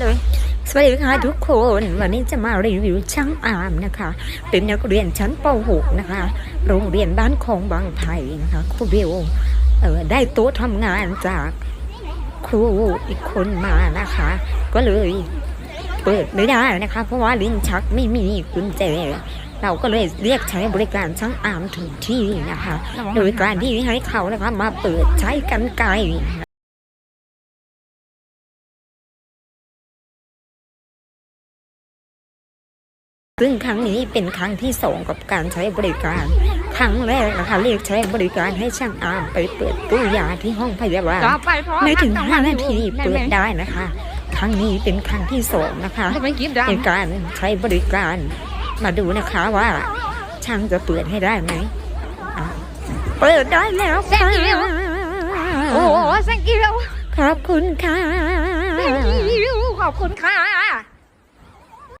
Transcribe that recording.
เลย สวัสดีค่ะทุกคน วันนี้จะมารีวิวช่างอามนะคะ เป็นนักเรียนชั้นป .6 นะคะ โรงเรียนบ้านคลองบางไผ่นะคะครูเบลเออได้โต๊ะทำงานจากครูอีกคนมานะคะ ก็เลยเปิดไม่ได้นะคะ เพราะว่าลิ้นชักไม่มีกุญแจเราก็เลยเรียกใช้บริการช่างอามถึงที่นะคะ โดยการที่ให้เขานะคะมาเปิดใช้กันไก ซึ่งครั้งนี้เป็นครั้งที่สองกับการใช้บริการ ครั้งแรกนะคะเรียกใช้บริการให้ช่างอามไปเปิดตู้ยาที่ห้องพยาบาลต่อไปเพราะไม่ถึงต้องห้านาทีแม่เปิดแม่ได้นะคะ ครั้งนี้เป็นครั้งที่สองนะคะทำไมกินดในการใช้บริการ มาดูนะคะว่า ช่างจะเปิดให้ได้ไหมอะเปิดได้แล้วค่ะำโอ้โห thank you ขอบคุณค่ะ thank you ขอบคุณค่ะ